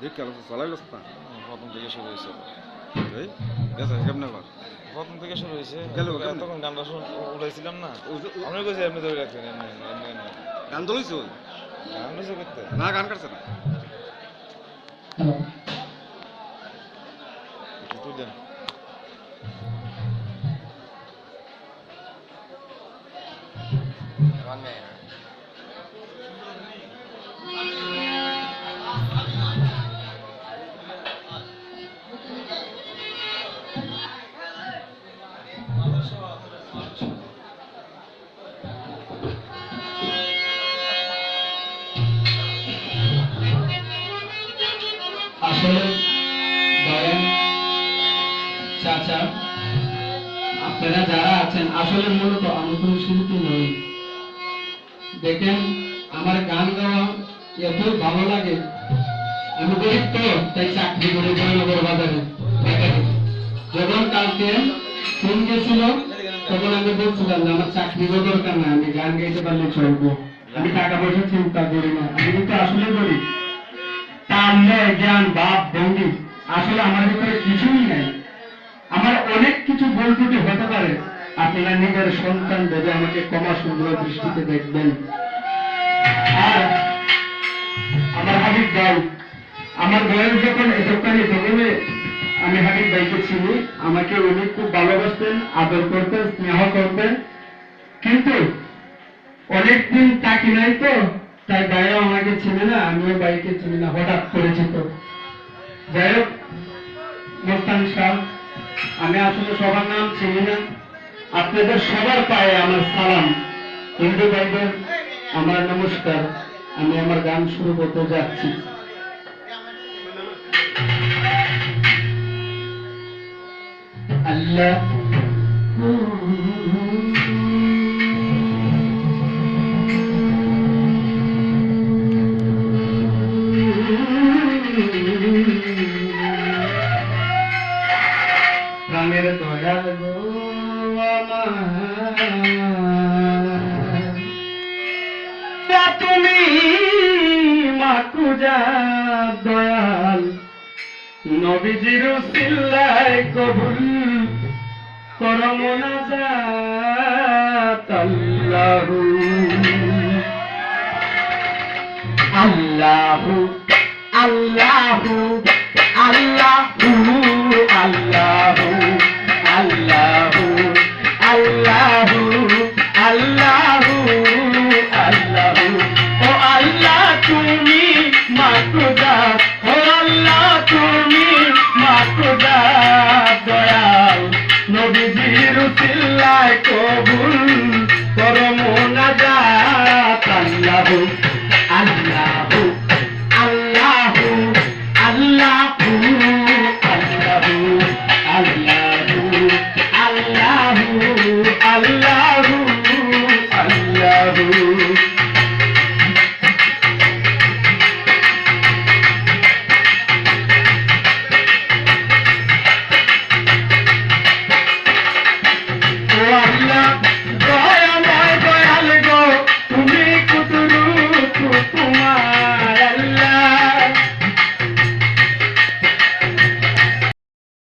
দেখ কেন চলাই গেছ না প্রথম থেকে শুরু হয়েছে এই গেছে কেমনে আবার প্রথম থেকে শুরু হয়েছে? তখন গানটা শুন উঠাইছিলাম না আপনি কইছে এমনি ধরে রাখছেন গান ওই গান হয়েছে করতে না গান কাটছে না হ্যালো একটু দেন আপনারা যারা আছেন, আসলে মূলত আমি কোনো শিল্পী নই। দেখেন, আমার গান গাওয়া এতই ভালো লাগে। আমি গরিব তো, তাই চাকরি করে জয়নগর বাজারে। যখন কালকে ফোন গেছিল, তখন আমি বলছিলাম যে আমার চাকরিরও দরকার না আমি গান গাইতে পারলে চলবো। আমি টাকা পয়সা চিন্তা করি না, আমি কিন্তু আসলে গরিব। তার ন্যায় জ্ঞান ভাব ভঙ্গি আসলে আমার ভিতরে কিছুই নাই। আমার অনেক কিছু ভুল ত্রুটি হতে পারে। আপনারা নিজের সন্তান ভেবে আমাকে ক্ষমা সুন্দর দৃষ্টিতে দেখবেন। আর আমার হাবিব ভাই, আমার বয়স যখন এতখানি তখন আমি হাবিব ভাইকে চিনি। আমাকে উনি খুব ভালোবাসতেন, আদর করতেন, স্নেহ করতেন। কিন্তু অনেকদিন তাকি নাই তো। তাই ভাইও আমাকে চিনে না, আমিও ভাইকে চিনি না, হঠাৎ পরিচিত যাই হোক, মোস্তান শাহ আমি আসলে সবার নাম চিনি না। আপনাদের সবার পায়ে আমার সালাম। হিন্দু ভাইদের, আমার নমস্কার। আমি আমার গান শুরু করতে যাচ্ছি। আল্লাহ মাকুজা দয়াল। নবীজির সিল্লায় কবুল করম না আল্লাহু। আল্লাহু মাকুদার হে আল্লাহ তুমি মাকুদার দয়াল নবীজির উসিল্লায় কবুল করো মোনাজাত। আল্লাহ আল্লাহ।